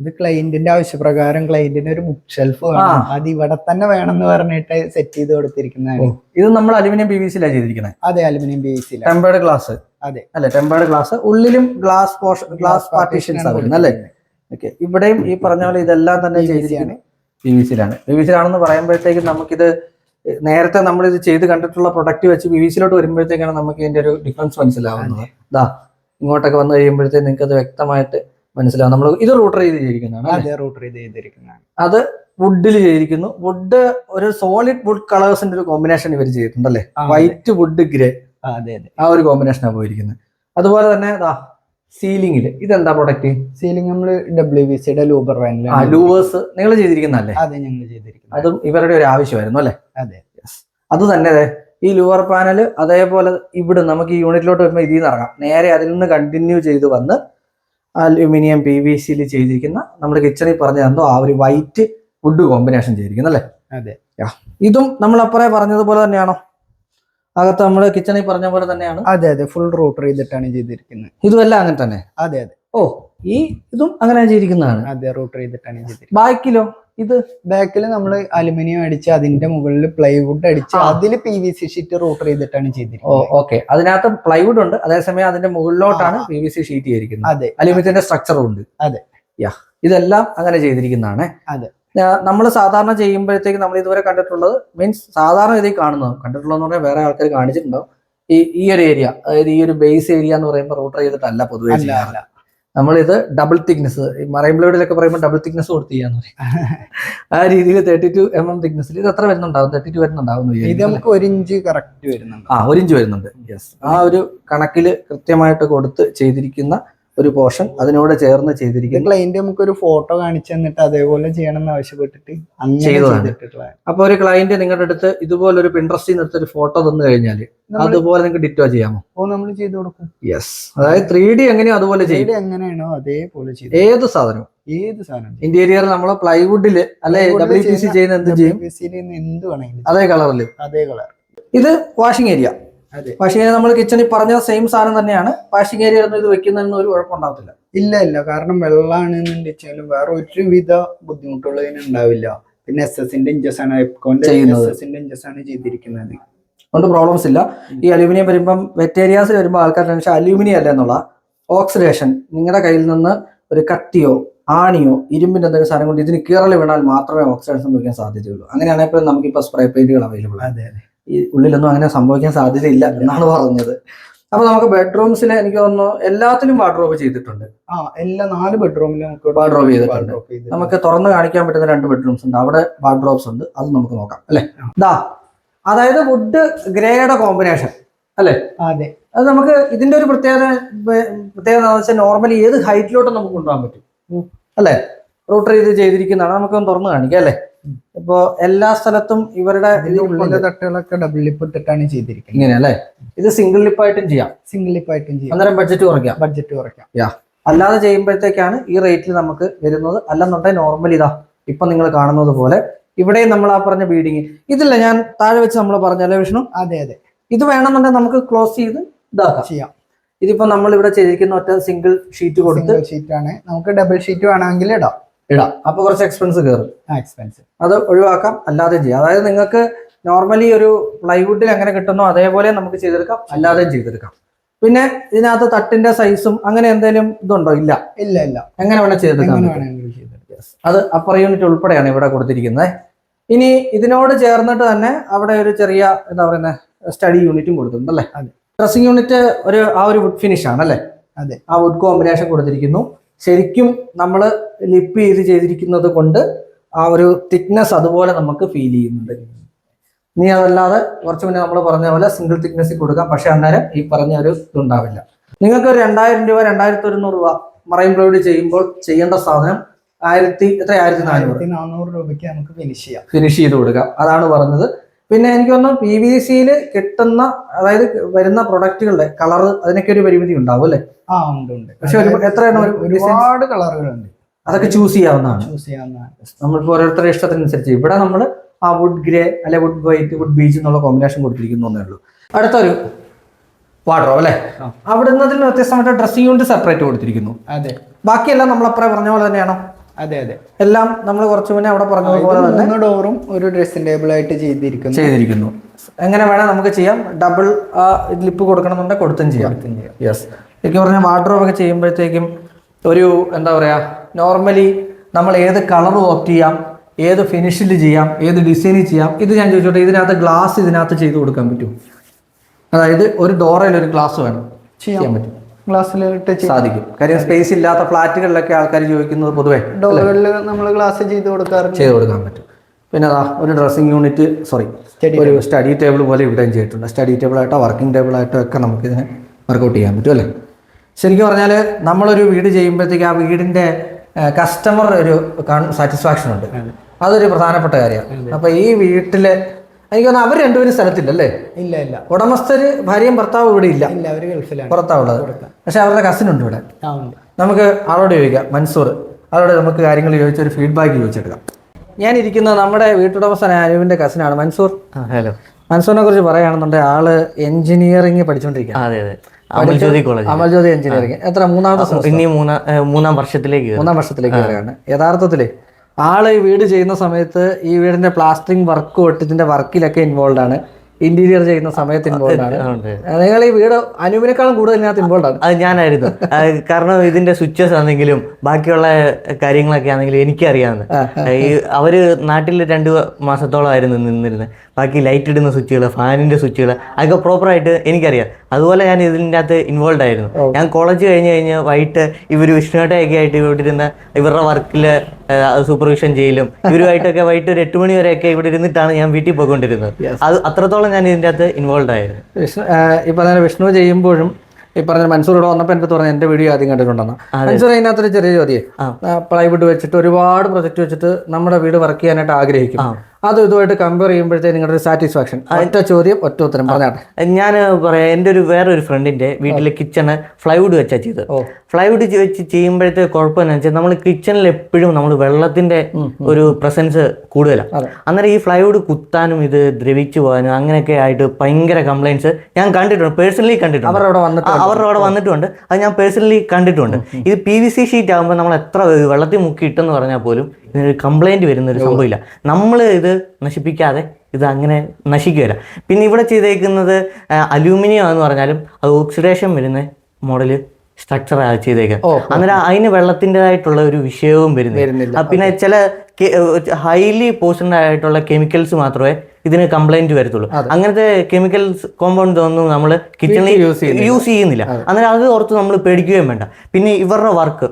[SPEAKER 2] ഇത് ക്ലയന്റിന്റെ ആവശ്യപ്രകാരം ക്ലൈന്റിന് ഒരു ബുക്ക് ഷെൽഫ് വേണം. അത് ഇവിടെ തന്നെ വേണം എന്ന് പറഞ്ഞിട്ട് സെറ്റ് ചെയ്ത് കൊടുത്തിരിക്കുന്നതാണ്.
[SPEAKER 1] ഇത് നമ്മൾ അലുമിനിയം പി വി സിയിലാണ് ചെയ്തിരിക്കുന്നത്
[SPEAKER 2] അതെ aluminium P V C
[SPEAKER 1] tempered glass
[SPEAKER 2] അതെ.
[SPEAKER 1] അല്ലെ ടെമ്പേർഡ് ഗ്ലാസ് ഉള്ളിലും ഗ്ലാസ് ഗ്ലാസ് പാർട്ടീഷൻസ് അല്ലേ? ഓക്കെ ഇവിടെയും ഈ പറഞ്ഞ പോലെ ഇതെല്ലാം തന്നെ ചെയ്തിരിക്കുന്നത് പി വി സിയിലാണ് പി വി സിയിലാണെന്ന് പറയുമ്പോഴത്തേക്കും നമുക്കിത് നേരത്തെ നമ്മൾ ഇത് ചെയ്ത് കണ്ടിട്ടുള്ള പ്രൊഡക്റ്റ് വെച്ച് പി വി സിയിലോട്ട് വരുമ്പോഴത്തേക്കാണ് നമുക്ക് ഇതിന്റെ ഒരു ഡിഫറൻസ് മനസ്സിലാവുന്നത്. ദാ ഇങ്ങോട്ടൊക്കെ വന്നു കഴിയുമ്പോഴത്തേക്ക് നിങ്ങൾക്ക് അത് വ്യക്തമായിട്ട് മനസ്സിലാവും. നമ്മൾ ഇത് റൂട്ടർ ചെയ്ത് ചെയ്തിരിക്കുന്നതാണ്
[SPEAKER 2] റൂട്ടർ ചെയ്ത് ചെയ്തിരിക്കുന്നതാണ്.
[SPEAKER 1] അത് വുഡിൽ ചെയ്തിരിക്കുന്നു. വുഡ് ഒരു സോളിഡ് വുഡ് കളേഴ്സിന്റെ ഒരു കോമ്പിനേഷൻ ഇവർ ചെയ്തിട്ടുണ്ട് അല്ലേ? വൈറ്റ് വുഡ് ഗ്രേ
[SPEAKER 2] ആ, അതെ അതെ.
[SPEAKER 1] ആ ഒരു കോമ്പിനേഷനാണ് പോയിരിക്കുന്നത്. അതുപോലെ തന്നെ സീലിംഗിൽ ഇതെന്താ പ്രൊഡക്റ്റ്
[SPEAKER 2] സീലിംഗ് നമ്മൾ ഡബ്ല്യു ബി സിയുടെ ലൂബർ
[SPEAKER 1] ലൂവേഴ്സ് നിങ്ങൾ ചെയ്തിരിക്കുന്നല്ലേ
[SPEAKER 2] അതെ ഞങ്ങൾ ചെയ്തിരിക്കുന്നു
[SPEAKER 1] അതും ഇവരുടെ ഒരു ആവശ്യമായിരുന്നു അല്ലേ?
[SPEAKER 2] അതെ.
[SPEAKER 1] അത് തന്നെ ഈ ലൂവർ പാനൽ അതേപോലെ ഇവിടെ നമുക്ക് ഈ യൂണിറ്റിലോട്ട് വരുമ്പോൾ ഇതിൽ നിന്ന് ഇറങ്ങാം. നേരെ അതിൽ നിന്ന് കണ്ടിന്യൂ ചെയ്ത് വന്ന് അലുമിനിയം പി വി സിയിൽ ചെയ്തിരിക്കുന്ന നമ്മുടെ കിച്ചണിൽ പറഞ്ഞു തന്നോ ആ ഒരു വൈറ്റ് വുഡ് കോമ്പിനേഷൻ ചെയ്തിരിക്കുന്നല്ലേ
[SPEAKER 2] അതെ.
[SPEAKER 1] ഇതും നമ്മൾ അപ്പറേ പറഞ്ഞതുപോലെ തന്നെയാണോ? അകത്ത് നമ്മൾ കിച്ചണിൽ പറഞ്ഞ പോലെ തന്നെയാണ്.
[SPEAKER 2] അതെ അതെ. ഫുൾ റൂട്ടർ ചെയ്തിട്ടാണ് ചെയ്തിരിക്കുന്നത്.
[SPEAKER 1] ഇതുമെല്ലാം അങ്ങനെ തന്നെ?
[SPEAKER 2] അതെ അതെ.
[SPEAKER 1] ഓ ഈ ഇതും അങ്ങനെ ചെയ്തിരിക്കുന്നതാണ്.
[SPEAKER 2] അതെ റൂട്ടർ ചെയ്തിട്ടാണ് ചെയ്തിരിക്കുന്നത്.
[SPEAKER 1] ബാക്കിലോ? ഇത്?
[SPEAKER 2] ബാക്കിൽ നമ്മൾ അലുമിനിയം അടിച്ച് അതിന്റെ മുകളിൽ പ്ലൈവുഡ് അടിച്ച്. അതിൽ P V C sheet router ചെയ്തിട്ടാണ്
[SPEAKER 1] ഓ
[SPEAKER 2] ചെയ്തിരിക്കുന്നത്.
[SPEAKER 1] ഓക്കെ. അതിനകത്ത് പ്ലൈവുഡ് ഉണ്ട്. അതേസമയം അതിന്റെ മുകളിലോട്ടാണ്. പി വി സി ഷീറ്റ് ചെയ്തിരിക്കുന്നത്
[SPEAKER 2] അതെ.
[SPEAKER 1] അലുമിനിയത്തിന്റെ സ്ട്രക്ചറും ഉണ്ട്.
[SPEAKER 2] അതെ.
[SPEAKER 1] യാ ഇതെല്ലാം അങ്ങനെ ചെയ്തിരിക്കുന്നതാണ്.
[SPEAKER 2] അതെ.
[SPEAKER 1] നമ്മൾ സാധാരണ ചെയ്യുമ്പോഴത്തേക്ക് നമ്മൾ ഇതുവരെ കണ്ടിട്ടുള്ളത് മീൻസ് സാധാരണ ഇതിൽ കാണുന്നത്. കണ്ടിട്ടുള്ളതെന്ന് പറഞ്ഞാൽ വേറെ ആൾക്കാർ കാണിച്ചിട്ടുണ്ടാവും. ഈ ഈ ഒരു ഏരിയ അതായത് ഈ ഒരു ബേസ് ഏരിയ എന്ന് പറയുമ്പോൾ റൂട്ടർ ചെയ്തിട്ടല്ല പൊതുവെ നമ്മൾ
[SPEAKER 2] ഇത്
[SPEAKER 1] നമ്മളിത് ഡബിൾ തിക്നെസ് മറൈൻ ബ്ലേഡിലൊക്കെ പറയുമ്പോൾ ഡബിൾ തിക്നെസ് കൊടുത്ത് ചെയ്യാന്ന് പറയും. ആ രീതിയിൽ തേർട്ടി ടു എം എം തിക്നെസ്സിൽ ഇത് എത്ര വരുന്നുണ്ടാവും? തേർട്ടി ടു വരുന്നുണ്ടാവും
[SPEAKER 2] ഇത് നമുക്ക് ഒരു ഇഞ്ച് കറക്റ്റ് വരുന്നുണ്ട്.
[SPEAKER 1] ആ ഒരു ഇഞ്ച് വരുന്നുണ്ട്. യെസ് ആ ഒരു കണക്കിൽ കൃത്യമായിട്ട് കൊടുത്ത് ചെയ്തിരിക്കുന്ന ഒരു പോർഷൻ അതിനോട് ചേർന്ന് ചെയ്തിരിക്കുന്നു.
[SPEAKER 2] ക്ലൈന്റ് നമുക്ക് ഒരു ഫോട്ടോ കാണിച്ചു തന്നിട്ട് അതേപോലെ ചെയ്യണം എന്ന് ആവശ്യപ്പെട്ടിട്ട്
[SPEAKER 1] ചെയ്തതാണ്. അപ്പൊ ഒരു ക്ലയന്റ് നിങ്ങളുടെ അടുത്ത് ഇതുപോലെ ഒരു പിൻട്രസ്റ്റിൽ നിന്ന് എടുത്തൊരു ഫോട്ടോ തന്നു കഴിഞ്ഞാൽ അതുപോലെ നിങ്ങൾക്ക് ഡിറ്റോ ചെയ്യാമോ?
[SPEAKER 2] ഓ നമ്മൾ ചെയ്തു കൊടുക്കും.
[SPEAKER 1] യെസ് അതായത് ത്രീ ഡി എങ്ങനെയോ അതുപോലെ ചെയ്യും.
[SPEAKER 2] എങ്ങനെയാണോ അതേപോലെ ചെയ്യും
[SPEAKER 1] ഏത് സാധനം
[SPEAKER 2] ഏത് സാധനം
[SPEAKER 1] ഇന്റീരിയർ നമ്മൾ പ്ലൈവുഡിൽ അല്ലെ ഡബ്ല്യു പി സി
[SPEAKER 2] ചെയ്യുന്ന-
[SPEAKER 1] എന്ത് ചെയ്യും?
[SPEAKER 2] എന്ത് വേണമെങ്കിലും
[SPEAKER 1] അതേ കളറിൽ
[SPEAKER 2] അതേ കളർ
[SPEAKER 1] ഇത് വാഷിംഗ് ഏരിയ വാഷിംഗ് ഏരിയ നമ്മൾ കിച്ചണിൽ പറഞ്ഞ സെയിം സാധനം തന്നെയാണ്. വാഷിംഗ് ഏരിയ ഒന്നും ഇത് വെക്കുന്നതിന് ഒരു കുഴപ്പമുണ്ടാവത്തില്ല.
[SPEAKER 2] ഇല്ല ഇല്ല. കാരണം വെള്ളമാണെന്ന് വെച്ചാലും വേറെ ഒരുവിധ ബുദ്ധിമുട്ടുള്ളതിന് ഉണ്ടാവില്ല. പിന്നെ എസ് എസിന്റെ ഇഞ്ചസ് ആണ് എപ്കോന്റെ
[SPEAKER 1] ചെയ്യുന്നത്.
[SPEAKER 2] എസ് എസിന്റെ ഇഞ്ചസ് ആണ് ചെയ്തിരിക്കുന്നത്.
[SPEAKER 1] അതുകൊണ്ട് പ്രോബ്ലംസ് ഇല്ല. ഈ അലൂമിനിയം വരുമ്പം വെറ്റേരിയാസിൽ വരുമ്പോൾ ആൾക്കാർ ടെൻഷൻ അലൂമിനിയം അല്ല എന്നുള്ള ഓക്സിഡേഷൻ നിങ്ങളുടെ കയ്യിൽ നിന്ന് ഒരു കത്തിയോ ആണിയോ ഇരുമ്പിന്റെ എന്തെങ്കിലും സാധനം കൊണ്ട് ഇതിന് കീറൽ വീണാൽ മാത്രമേ ഓക്സിഡേഷൻ സംഭവിക്കാൻ സാധ്യതയുള്ളൂ. അങ്ങനെയാണെങ്കിൽ നമുക്ക് ഇപ്പൊ സ്പ്രേ പെയിന്റുകൾ അവൈലബിൾ ആണ്.
[SPEAKER 2] അതെ.
[SPEAKER 1] ഈ ഉള്ളിലൊന്നും അങ്ങനെ സംഭവിക്കാൻ സാധ്യതയില്ല എന്നാണ് പറഞ്ഞത്. അപ്പൊ നമുക്ക് ബെഡ്റൂംസിൽ എനിക്ക് തോന്നുന്നു എല്ലാത്തിലും വാർഡ്രോബ് ചെയ്തിട്ടുണ്ട്.
[SPEAKER 2] ആ എല്ലാ നാല് ബെഡ്റൂമിലും നമുക്ക്
[SPEAKER 1] വാർഡ്രോബ് ചെയ്തിട്ടുണ്ട്. നമുക്ക് തുറന്ന് കാണിക്കാൻ പറ്റുന്ന രണ്ട് ബെഡ്റൂംസ് ഉണ്ട്. അവിടെ വാർഡ്രോബ്സ് ഉണ്ട്. അത് നമുക്ക് നോക്കാം അല്ലെ? ദാ അതായത് വുഡ് ഗ്രേയുടെ കോമ്പിനേഷൻ അല്ലെ?
[SPEAKER 2] അതെ.
[SPEAKER 1] അത് നമുക്ക് ഇതിന്റെ ഒരു പ്രത്യേകത പ്രത്യേകത എന്താണെന്ന് വെച്ചാൽ നോർമലി ഏത് ഹൈറ്റിലോട്ടും നമുക്ക് കൊണ്ടുപോകാൻ പറ്റും. അല്ലെ? റൂട്ടർ ചെയ്ത് ചെയ്തിരിക്കുന്നതാണ്. നമുക്കൊന്ന് തുറന്നു കാണിക്കാം അല്ലെ? ഇപ്പോ എല്ലാ സ്ഥലത്തും ഇവരുടെ
[SPEAKER 2] തട്ടുകളൊക്കെ ഡബിൾ ലിപ്പ് ഇട്ടിട്ടാണ് ചെയ്തിരിക്കുന്നത്.
[SPEAKER 1] ഇങ്ങനെ അല്ലേ? ഇത് സിംഗിൾ ലിപ്പായിട്ടും ചെയ്യാം.
[SPEAKER 2] സിംഗിൾ ലിപ്പായിട്ടും ചെയ്യാം.
[SPEAKER 1] അന്നേരം ബഡ്ജറ്റ് കുറയ്ക്കാം.
[SPEAKER 2] ബഡ്ജറ്റ് കുറയ്ക്കാം.
[SPEAKER 1] അല്ലാതെ ചെയ്യുമ്പോഴത്തേക്കാണ് ഈ റേറ്റിൽ നമുക്ക് വരുന്നത്. അല്ലെന്നുണ്ടെങ്കിൽ നോർമൽ ഇതാ ഇപ്പൊ നിങ്ങൾ കാണുന്നത് പോലെ. ഇവിടെയും നമ്മൾ ആ പറഞ്ഞ ബീഡിങ് ഇതില്ല ഞാൻ താഴെ വെച്ച് നമ്മൾ പറഞ്ഞല്ലേ വിഷ്ണു?
[SPEAKER 2] അതെ അതെ.
[SPEAKER 1] ഇത് വേണമെന്നുണ്ടെങ്കിൽ നമുക്ക് ക്ലോസ് ചെയ്ത് ഇതാക്കാം.
[SPEAKER 2] ചെയ്യാം.
[SPEAKER 1] ഇതിപ്പോ നമ്മൾ ഇവിടെ ചെയ്തിരിക്കുന്ന ഒറ്റ സിംഗിൾ ഷീറ്റ് കൊടുത്ത്
[SPEAKER 2] ഷീറ്റ് ആണ്. നമുക്ക് ഡബിൾ ഷീറ്റ് വേണമെങ്കിൽ ഇടാം.
[SPEAKER 1] ഇടാം. അപ്പൊ കുറച്ച് എക്സ്പെൻസ് കയറും
[SPEAKER 2] എക്സ്പെൻസ്
[SPEAKER 1] അത് ഒഴിവാക്കാം. അല്ലാതെ ചെയ്യാം. അതായത് നിങ്ങൾക്ക് നോർമലി ഒരു പ്ലൈവുഡിൽ എങ്ങനെ കിട്ടുന്നോ അതേപോലെ നമുക്ക് ചെയ്തെടുക്കാം. അല്ലാതെയും ചെയ്തെടുക്കാം. പിന്നെ ഇതിനകത്ത് തട്ടിന്റെ സൈസും അങ്ങനെ എന്തെങ്കിലും ഇതുണ്ടോ? ഇല്ല.
[SPEAKER 2] ഇല്ല ഇല്ല.
[SPEAKER 1] എങ്ങനെ വേണം ചെയ്തെടുക്കാം. അത് അപ്പർ യൂണിറ്റ് ഉൾപ്പെടെയാണ് ഇവിടെ കൊടുത്തിരിക്കുന്നത്. ഇനി ഇതിനോട് ചേർന്നിട്ട് തന്നെ അവിടെ ഒരു ചെറിയ എന്താ പറയുന്നത് സ്റ്റഡി യൂണിറ്റും കൊടുത്തിട്ടുണ്ട് അല്ലേ. ഡ്രസ്സിംഗ് യൂണിറ്റ് ഒരു ആ ഒരു വുഡ് ഫിനിഷ് ആണ് അല്ലേ?
[SPEAKER 2] അതെ.
[SPEAKER 1] ആ വുഡ് കോമ്പിനേഷൻ കൊടുത്തിരിക്കുന്നു. ശരിക്കും നമ്മൾ ലിപ്പ് ചെയ്ത് ചെയ്തിരിക്കുന്നത് കൊണ്ട് ആ ഒരു തിക്നെസ് അതുപോലെ നമുക്ക് ഫീൽ ചെയ്യുന്നുണ്ട്. ഇനി അതല്ലാതെ കുറച്ച് മുന്നേ നമ്മൾ പറഞ്ഞ പോലെ സിംഗിൾ തിക്നെസ്സിൽ കൊടുക്കാം. പക്ഷെ അന്നേരം ഈ പറഞ്ഞ ഒരു ഇതുണ്ടാവില്ല. നിങ്ങൾക്ക് ഒരു രണ്ടായിരം രൂപ രണ്ടായിരത്തി ഒരുന്നൂറ് രൂപ മറൈൻ ബ്ലോഡ് ചെയ്യുമ്പോൾ ചെയ്യേണ്ട സാധനം ആയിരത്തി എത്ര ആയിരത്തി നാനൂറ്.
[SPEAKER 2] നാനൂറ് രൂപയ്ക്ക് നമുക്ക് ഫിനിഷ് ചെയ്യാം.
[SPEAKER 1] ഫിനിഷ് ചെയ്ത് കൊടുക്കാം. അതാണ് പറഞ്ഞത്. പിന്നെ എനിക്ക് തോന്നുന്നു പി വി സിയിൽ കിട്ടുന്ന അതായത് വരുന്ന പ്രൊഡക്റ്റുകളുടെ കളർ അതിനൊക്കെ ഒരു പരിമിതി ഉണ്ടാവും അല്ലേ?
[SPEAKER 2] ആ ഉണ്ട് ഉണ്ട്.
[SPEAKER 1] പക്ഷെ എത്ര
[SPEAKER 2] ഒരുപാട് കളറുകളുണ്ട്
[SPEAKER 1] അതൊക്കെ ചൂസ് ചെയ്യാവുന്നതാണ്.
[SPEAKER 2] ചൂസ് ചെയ്യാവുന്നതാണ്.
[SPEAKER 1] നമ്മളിപ്പോൾ ഓരോരുത്തരുടെ ഇഷ്ടത്തിനനുസരിച്ച്. ഇവിടെ നമ്മൾ ആ വുഡ് ഗ്രേ അല്ലെ വുഡ് വൈറ്റ് വുഡ് ബീച്ച് എന്നുള്ള കോമ്പിനേഷൻ കൊടുത്തിരിക്കുന്നു ഉള്ളൂ. അടുത്തൊരു വാട്ടറോ അല്ലേ?
[SPEAKER 2] ആ.
[SPEAKER 1] അവിടെ നിന്ന് വ്യത്യസ്തമായിട്ട് ഡ്രസ്സിംഗ് യൂണിറ്റ് സെപ്പറേറ്റ് കൊടുത്തിരിക്കുന്നു.
[SPEAKER 2] അതെ.
[SPEAKER 1] ബാക്കിയെല്ലാം നമ്മൾ അപ്പറേ പറഞ്ഞ പോലെ തന്നെയാണോ?
[SPEAKER 2] അതെ അതെ.
[SPEAKER 1] എല്ലാം നമ്മൾ കുറച്ച് മുന്നേ അവിടെ പറഞ്ഞ പോലെ തന്നെ
[SPEAKER 2] ഡോറും ഒരു ഡ്രസ്സിംഗ് ടേബിൾ ആയിട്ട് ചെയ്തിരിക്കുന്നു.
[SPEAKER 1] ചെയ്തിരിക്കുന്നു. എങ്ങനെ വേണം നമുക്ക് ചെയ്യാം. ഡബിൾ ലിപ്പ് കൊടുക്കണമെന്നുണ്ടെങ്കിൽ കൊടുത്തും ചെയ്യാം. യെസ് എനിക്ക് പറഞ്ഞാൽ വാർഡ്രോബ് ഒക്കെ ചെയ്യുമ്പോഴത്തേക്കും ഒരു എന്താ പറയുക നോർമലി നമ്മൾ ഏത് കളർ ഓപ്റ്റ് ചെയ്യാം ഏത് ഫിനിഷിൽ ചെയ്യാം ഏത് ഡിസൈനിൽ ചെയ്യാം ഇത് ഞാൻ ചോദിച്ചോട്ടെ ഇതിനകത്ത് ഗ്ലാസ് ഇതിനകത്ത് ചെയ്ത് കൊടുക്കാൻ പറ്റും അതായത് ഒരു ഡോറയിൽ ഒരു ഗ്ലാസ് വേണം. ചെയ്യാൻ പറ്റും.
[SPEAKER 2] ഗ്ലാസ്സിലിട്ട്
[SPEAKER 1] സാധിക്കും. കാര്യം സ്പേസ് ഇല്ലാത്ത ഫ്ലാറ്റുകളിലൊക്കെ ആൾക്കാർ ചോദിക്കുന്നത് പൊതുവേ
[SPEAKER 2] ഡോറുകളിൽ നമ്മൾ ഗ്ലാസ് ചെയ്ത് കൊടുക്കാറുണ്ട്.
[SPEAKER 1] ചെയ്ത് കൊടുക്കാൻ പറ്റും. പിന്നെ അതാ ഒരു ഡ്രസ്സിംഗ് യൂണിറ്റ് സോറി ഒരു സ്റ്റഡി ടേബിൾ പോലെ ഇവിടെയും ചെയ്തിട്ടുണ്ട്. സ്റ്റഡി ടേബിൾ ആയിട്ടോ വർക്കിംഗ് ടേബിൾ ആയിട്ടോ ഒക്കെ നമുക്ക് ഇതിനെ വർക്കൗട്ട് ചെയ്യാൻ പറ്റും അല്ലേ? ശരിക്കും പറഞ്ഞാൽ നമ്മളൊരു വീട് ചെയ്യുമ്പോഴത്തേക്ക് ആ വീടിന്റെ കസ്റ്റമർ ഒരു സാറ്റിസ്ഫാക്ഷൻ ഉണ്ട്. അതൊരു പ്രധാനപ്പെട്ട കാര്യമാണ്. അപ്പോൾ ഈ വീട്ടിലെ എനിക്ക് തോന്നുന്നു അവർ രണ്ടുപേരും സ്ഥലത്തില്ലല്ലേ?
[SPEAKER 2] ഇല്ല ഇല്ല.
[SPEAKER 1] ഉടമസ്ഥര് ഭാര്യയും ഭർത്താവും ഇവിടെ ഇല്ല.
[SPEAKER 2] ഇല്ല ഗൾഫിലാണ്.
[SPEAKER 1] പുറത്താവുള്ളത് പക്ഷെ അവരുടെ കസിൻ ഉണ്ട് ഇവിടെ.
[SPEAKER 2] ആ ഉണ്ട്.
[SPEAKER 1] നമുക്ക് ആളോട് ചോദിക്കാം മൻസൂർ. അവരോട് നമുക്ക് കാര്യങ്ങൾ ചോദിച്ച ഒരു ഫീഡ്ബാക്ക് ചോദിച്ചെടുക്കാം. ഞാൻ ഇരിക്കുന്നത് നമ്മുടെ വീട്ടുടമസ്ഥനായ അനുവിന്റെ കസിനാണ് മൻസൂർ.
[SPEAKER 3] ഹലോ
[SPEAKER 1] മൻസൂറിനെ കുറിച്ച് പറയുകയാണെന്നുണ്ടെങ്കിൽ ആൾ എഞ്ചിനീയറിംഗ് പഠിച്ചുകൊണ്ടിരിക്കുകയാണ്
[SPEAKER 3] അതെ അതെ. അമൽജ്യോതി കോളേജ്
[SPEAKER 1] അമൽജ്യോതി എഞ്ചിനീയറിംഗ് എത്ര മൂന്നാമത്തെ?
[SPEAKER 3] ഇനി മൂന്നാം വർഷത്തിലേക്ക്.
[SPEAKER 1] മൂന്നാം വർഷത്തിലേക്ക് വരികയാണ് യഥാർത്ഥത്തിൽ ആൾ ഈ വീട് ചെയ്യുന്ന സമയത്ത് ഈ വീടിന്റെ പ്ലാസ്റ്ററിംഗ് വർക്ക് ഒട്ടിച്ചിന്റെ വർക്കിലൊക്കെ ഇൻവോൾവ് ആണ്. ഇന്റീരിയർ ചെയ്യുന്ന സമയത്ത് ഇൻവോൾവ് ആണ്. നിങ്ങൾ ഈ വീട് അനുവിനേക്കാളും കൂടുതൽ ഇതിനകത്ത് ഇൻവോൾവ് ആണ്.
[SPEAKER 3] അത് ഞാനായിരുന്നു. കാരണം ഇതിന്റെ സ്വിച്ചസ് ആണെങ്കിലും ബാക്കിയുള്ള കാര്യങ്ങളൊക്കെ ആണെങ്കിലും എനിക്കറിയാവുന്ന ഈ അവർ നാട്ടിൽ രണ്ട് മാസത്തോളമായിരുന്നു നിന്നിരുന്നത്. ബാക്കി ലൈറ്റ് ഇടുന്ന സ്വിച്ചുകൾ ഫാനിന്റെ സ്വിച്ചുകൾ അതൊക്കെ പ്രോപ്പറായിട്ട് എനിക്കറിയാം. അതുപോലെ ഞാൻ ഇതിന്റെ അകത്ത് ഇൻവോൾവ് ആയിരുന്നു ഞാൻ കോളേജ് കഴിഞ്ഞ് കഴിഞ്ഞ് വൈകിട്ട് ഇവർ വിഷ്ണുവേട്ടയൊക്കെ ആയിട്ട് ഇവിടെ ഇരുന്ന ഇവരുടെ വർക്കിൽ സൂപ്പർവിഷൻ ചെയ്യലും ഇവരുമായിട്ടൊക്കെ വൈകിട്ട് ഒരു എട്ട് മണി വരെയൊക്കെ ഇവിടെ ഇരുന്നിട്ടാണ് ഞാൻ വീട്ടിൽ പോയിക്കൊണ്ടിരുന്നത്. അത് അത്രത്തോളം ഞാൻ ഇതിന്റെ അകത്ത് ഇൻവോൾവ് ആയിരുന്നു.
[SPEAKER 1] വിഷ്ണു ഈ പറഞ്ഞ വിഷ്ണു ചെയ്യുമ്പോഴും ഈ പറഞ്ഞ മൻസൂർ ഇവിടെ വന്നപ്പോൾ എന്റെ അടുത്ത് പറഞ്ഞു എന്റെ വീഡിയോ ആദ്യം കണ്ടിട്ടുണ്ടെന്ന്. മൻസൂർ അതിനകത്തൊരു ചെറിയ ചോദ്യം. പ്ലൈവുഡ് വെച്ചിട്ട് ഒരുപാട് പ്രൊജക്ട് വെച്ചിട്ട് നമ്മുടെ വീട് വർക്ക് ചെയ്യാനായിട്ട് ആഗ്രഹിക്കും. അതും ഇതുമായിട്ട് കമ്പയർ ചെയ്യുമ്പോഴത്തേക്ക് നിങ്ങളുടെ ഒരു സാറ്റിസ്ഫാക്ഷൻ ഒറ്റ ചോദ്യം ഒറ്റ ഉത്തരം. പറഞ്ഞാട്ടെ.
[SPEAKER 3] ഞാൻ പറയാം എന്റെ ഒരു വേറെ ഒരു ഫ്രണ്ടിന്റെ വീട്ടിലെ കിച്ചണ് ഫ്ലൈവുഡ് വെച്ചാൽ ചെയ്തത്. ഫ്ലൈവുഡ് വെച്ച് ചെയ്യുമ്പോഴത്തെ കുഴപ്പമെന്ന് വെച്ചാൽ നമ്മൾ കിച്ചണിൽ എപ്പോഴും നമ്മൾ വെള്ളത്തിന്റെ ഒരു പ്രസൻസ് കൂടുതലാണ് അന്നേരം ഈ ഫ്ലൈവുഡ് കുത്താനും ഇത് ദ്രവിച്ചു പോകാനും അങ്ങനെയൊക്കെ ആയിട്ട് ഭയങ്കര കംപ്ലൈൻസ് ഞാൻ കണ്ടിട്ടുണ്ട് പേഴ്സണലി കണ്ടിട്ടുണ്ട്.
[SPEAKER 1] അവരുടെ അവിടെ വന്നിട്ട്
[SPEAKER 3] അവരുടെ അവിടെ വന്നിട്ടുണ്ട്. അത് ഞാൻ പേഴ്സണലി കണ്ടിട്ടുണ്ട്. ഇത് പി വി സി ഷീറ്റ് ആകുമ്പോൾ നമ്മൾ എത്ര വെള്ളത്തിൽ മുക്കി ഇട്ടെന്ന് പറഞ്ഞാൽ പോലും ഇതിനൊരു കംപ്ലൈന്റ് വരുന്ന ഒരു സംഭവമില്ല. നമ്മൾ ഇത് നശിപ്പിക്കാതെ ഇത് അങ്ങനെ നശിക്കുകയില്ല. പിന്നെ ഇവിടെ ചെയ്തേക്കുന്നത് അലൂമിനിയം എന്ന് പറഞ്ഞാലും അത് ഓക്സിഡേഷൻ വരുന്ന മോഡൽ സ്ട്രക്ചർ ചെയ്തേക്കാം. അന്നേരം അതിന് വെള്ളത്തിന്റെതായിട്ടുള്ള ഒരു വിഷയവും വരുന്നില്ല.
[SPEAKER 1] വരുന്നില്ല.
[SPEAKER 3] പിന്നെ ചില ഹൈലി പോഷൻഡ് ആയിട്ടുള്ള കെമിക്കൽസ് മാത്രമേ ഇതിന് കംപ്ലൈന്റ് വരത്തുള്ളൂ. അങ്ങനത്തെ കെമിക്കൽസ് കോമ്പൗണ്ട് ഒന്നും നമ്മൾ കിച്ചണിൽ യൂസ് ചെയ്യുന്നില്ല. അന്നേരം അത് ഓർത്ത് നമ്മൾ പേടിക്കുകയും വേണ്ട. പിന്നെ ഇവരുടെ വർക്ക്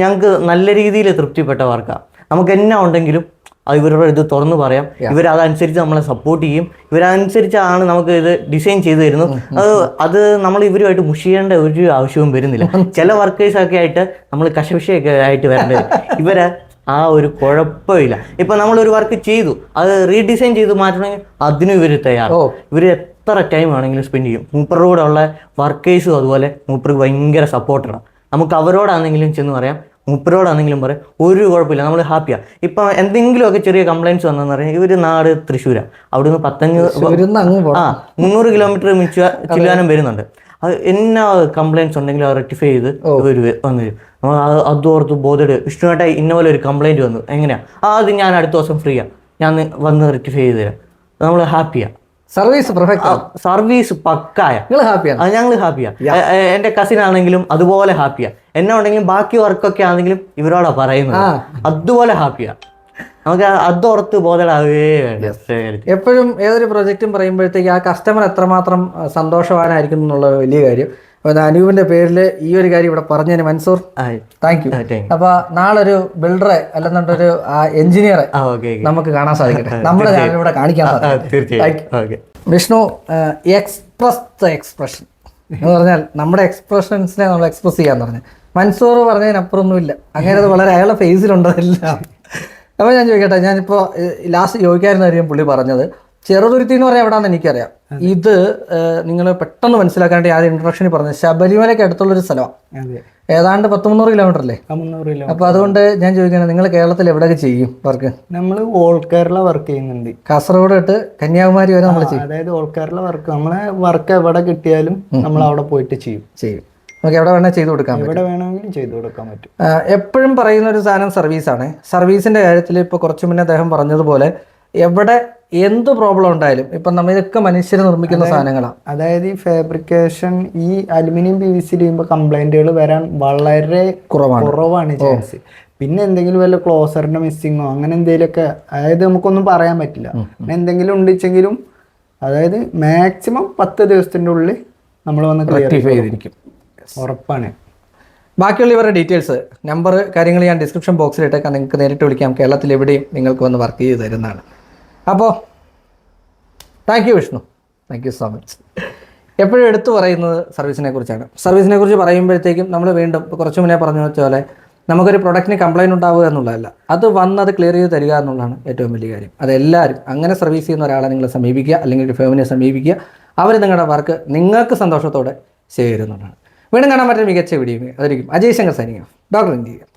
[SPEAKER 3] ഞങ്ങൾക്ക് നല്ല രീതിയിൽ തൃപ്തിപ്പെട്ട വർക്കാണ് നമുക്ക് എന്നാ ഉണ്ടെങ്കിലും അത് ഇവരുടെ ഇത് തുറന്നു പറയാം. ഇവർ അതനുസരിച്ച് നമ്മളെ സപ്പോർട്ട് ചെയ്യും. ഇവരനുസരിച്ചാണ് നമുക്ക് ഇത് ഡിസൈൻ ചെയ്തു തരുന്നത്. അത് അത് നമ്മൾ ഇവരുമായിട്ട് മുഷിയേണ്ട ഒരു ആവശ്യവും വരുന്നില്ല. ചില വർക്കേഴ്സൊക്കെ ആയിട്ട് നമ്മൾ കശവിഷയൊക്കെ ആയിട്ട് വരേണ്ടത് ഇവരെ ആ ഒരു കുഴപ്പമില്ല. ഇപ്പൊ നമ്മൾ ഒരു വർക്ക് ചെയ്തു. അത് റീഡിസൈൻ ചെയ്ത് മാറ്റണമെങ്കിൽ അതിനും ഇവർ തയ്യാറ് ഇവർ എത്ര ടൈം ആണെങ്കിലും സ്പെൻഡ് ചെയ്യും. മൂപ്പറോടുള്ള ഉള്ള വർക്കേഴ്സും അതുപോലെ മൂപ്പർക്ക് ഭയങ്കര സപ്പോർട്ടാണ് നമുക്ക് അവരോടാണെങ്കിലും ചെന്ന് പറയാം. മൂപ്പരോടാണെങ്കിലും പറയാം ഒരു കുഴപ്പമില്ല നമ്മൾ ഹാപ്പിയാണ് ഇപ്പം എന്തെങ്കിലുമൊക്കെ ചെറിയ കംപ്ലയിന്റ്സ് വന്നെന്ന് പറഞ്ഞാൽ ഇവർ നാട് തൃശ്ശൂരാണ് നിന്ന് പത്തഞ്ഞൂറ് ആ മുന്നൂറ് കിലോമീറ്റർ മിച്ച ചില്ലാനം വരുന്നുണ്ട്. അത് എന്നാ കംപ്ലൈൻസ് ഉണ്ടെങ്കിലും അത് റെക്ടിഫൈ ചെയ്ത് ഇവർ വന്നു തരും. നമ്മൾ അത് അതോർത്ത് ബോധഡ് വിഷ്ണുവായിട്ട് ഇന്ന പോലെ ഒരു കംപ്ലൈന്റ് വന്നു. എങ്ങനെയാ? ആ അത് ഞാൻ അടുത്ത ദിവസം ഫ്രീയാ ഞാൻ വന്ന് റെക്ടിഫൈ ചെയ്ത് തരാം. നമ്മൾ ഹാപ്പിയാ
[SPEAKER 1] സർവീസ് പെർഫെക്റ്റ്
[SPEAKER 3] സർവീസ് പക്കായ.
[SPEAKER 1] നിങ്ങൾ ഹാപ്പിയാണ്
[SPEAKER 3] ഞങ്ങൾ ഹാപ്പിയാണ് എന്റെ കസിൻ ആണെങ്കിലും അതുപോലെ ഹാപ്പിയാ എന്നെ ഉണ്ടെങ്കിലും ബാക്കി വർക്കൊക്കെ ആണെങ്കിലും ഇവരോടാ പറയുന്നത്. അതുപോലെ ഹാപ്പിയാ നമുക്ക് അതോർത്ത് ബോധടാവേ.
[SPEAKER 1] എപ്പോഴും ഏതൊരു പ്രൊജക്റ്റും പറയുമ്പോഴത്തേക്ക് ആ കസ്റ്റമർ എത്രമാത്രം സന്തോഷവാനായിരിക്കും എന്നുള്ള വലിയ കാര്യം. അപ്പോൾ അനൂപിന്റെ പേരിൽ ഈ ഒരു കാര്യം ഇവിടെ പറഞ്ഞതിന് മൻസൂർ. Thank you. അപ്പൊ നാളെ ഒരു ബിൽഡറെ അല്ലെന്നുണ്ടൊരു എഞ്ചിനീയറെ നമുക്ക് കാണാൻ സാധിക്കട്ടെ. നമ്മുടെ ചാനൽ ഇവിടെ കാണിക്കാൻ
[SPEAKER 3] സാധിക്കും
[SPEAKER 1] വിഷ്ണു എക്സ്പ്രസ് ദ എക്സ്പ്രഷൻ എന്ന് പറഞ്ഞാൽ നമ്മുടെ എക്സ്പ്രഷൻസിനെ നമ്മൾ എക്സ്പ്രസ് ചെയ്യാന്ന് പറഞ്ഞു. മൻസൂർ പറഞ്ഞതിനപ്പുറമൊന്നുമില്ല. അങ്ങനെ അത് വളരെ അയാളുടെ ഫേസിലുണ്ടതെല്ലാം അപ്പോൾ ഞാൻ ചോദിക്കട്ടെ ഞാനിപ്പോൾ ലാസ്റ്റ് ചോദിക്കായിരുന്ന കാര്യം പുള്ളി പറഞ്ഞത്. ചെറുതുരുത്തി എന്ന് പറയാൻ എവിടെയാണെന്ന് എനിക്കറിയാം. ഇത് നിങ്ങൾ പെട്ടെന്ന് മനസ്സിലാക്കാനായിട്ട് ആദ്യം ഇൻട്രൊഡക്ഷനിൽ പറഞ്ഞത് ശബരിമലയ്ക്ക് അടുത്തുള്ള ഒരു
[SPEAKER 2] സ്ഥലമാണ്
[SPEAKER 1] ഏതാണ്ട് പത്ത് മുന്നൂറ് കിലോമീറ്റർ അല്ലേ അപ്പൊ അതുകൊണ്ട് ഞാൻ ചോദിക്കുന്നത് നിങ്ങൾ കേരളത്തിൽ എവിടെയൊക്കെ ചെയ്യും വർക്ക്?
[SPEAKER 2] നമ്മൾ ഓൾ കേരള വർക്ക് ചെയ്യുന്നുണ്ട്.
[SPEAKER 1] കാസർഗോഡ് തൊട്ട് കന്യാകുമാരി വരെ നമ്മൾ ചെയ്യും.
[SPEAKER 2] അതായത് ഓൾ കേരള വർക്ക്. നമ്മളെ വർക്ക് എവിടെ കിട്ടിയാലും നമ്മൾ അവിടെ പോയിട്ട് ചെയ്യും.
[SPEAKER 1] ചെയ്യും. നമുക്ക് എവിടെ വേണമെങ്കിൽ ചെയ്തു കൊടുക്കാൻ പറ്റും.
[SPEAKER 2] എവിടെ വേണമെങ്കിലും ചെയ്തു കൊടുക്കാൻ പറ്റും.
[SPEAKER 1] എപ്പോഴും പറയുന്ന ഒരു സാധനം ആണ് സർവീസിന്റെ കാര്യത്തിൽ ഇപ്പോൾ കുറച്ചു മുന്നേ അദ്ദേഹം പറഞ്ഞതുപോലെ എവിടെ എന്ത് പ്രോബ്ലം ഉണ്ടായാലും ഇപ്പം നമ്മൾ ഇതൊക്കെ മനുഷ്യർ നിർമ്മിക്കുന്ന സാധനങ്ങളാണ്
[SPEAKER 2] അതായത് ഈ ഫാബ്രിക്കേഷൻ ഈ അലുമിനിയം പി വി സി ചെയ്യുമ്പോൾ കംപ്ലൈന്റുകൾ വരാൻ വളരെ
[SPEAKER 1] കുറവാണ്.
[SPEAKER 2] കുറവാണ് ചാൻസ് പിന്നെ എന്തെങ്കിലും വല്ല ക്ലോസറിന്റെ മിസ്സിങ്ങോ അങ്ങനെ എന്തെങ്കിലുമൊക്കെ അതായത് നമുക്കൊന്നും പറയാൻ പറ്റില്ല. പിന്നെ എന്തെങ്കിലും ഉണ്ടെച്ചെങ്കിലും അതായത് മാക്സിമം പത്ത് ദിവസത്തിന്റെ ഉള്ളിൽ നമ്മൾ വന്ന്
[SPEAKER 1] റെക്ടിഫൈ ചെയ്തിരിക്കും.
[SPEAKER 2] ഉറപ്പാണ്.
[SPEAKER 1] ബാക്കിയുള്ള ഇവരുടെ ഡീറ്റെയിൽസ് നമ്പർ കാര്യങ്ങൾ ഞാൻ ഡിസ്ക്രിപ്ഷൻ ബോക്സിൽ ഇട്ടേക്കാം. നിങ്ങൾക്ക് നേരിട്ട് വിളിക്കാം. കേരളത്തിൽ എവിടെയും നിങ്ങൾക്ക് വന്ന് വർക്ക് ചെയ്ത് തരുന്നതാണ്. അപ്പോൾ thank you Vishnu. Thank you so much എപ്പോഴും എടുത്തു പറയുന്നത് സർവീസിനെ കുറിച്ചാണ്. സർവീസിനെ കുറിച്ച് പറയുമ്പോഴത്തേക്കും നമ്മൾ വീണ്ടും കുറച്ച് മുന്നേ പറഞ്ഞ പോലെ നമുക്കൊരു പ്രൊഡക്റ്റിന് കംപ്ലൈന്റ് ഉണ്ടാവുക എന്നുള്ളതല്ല. അത് വന്ന് അത് ക്ലിയർ ചെയ്ത് തരിക എന്നുള്ളതാണ് ഏറ്റവും വലിയ കാര്യം. അതെല്ലാവരും അങ്ങനെ സർവീസ് ചെയ്യുന്ന ഒരാളെ നിങ്ങൾ സമീപിക്കുക അല്ലെങ്കിൽ ഒരു ഫേമിനെ സമീപിക്കുക അവർ നിങ്ങളുടെ വർക്ക് നിങ്ങൾക്ക് സന്തോഷത്തോടെ ചെയ്യുന്നതാണ് വീണ്ടും കാണാൻ പറ്റുന്ന മികച്ച വീഡിയോ അതായിരിക്കും അജയ് ശങ്കർ സൈനിക ഡോക്ടർ ഇന്ത്യ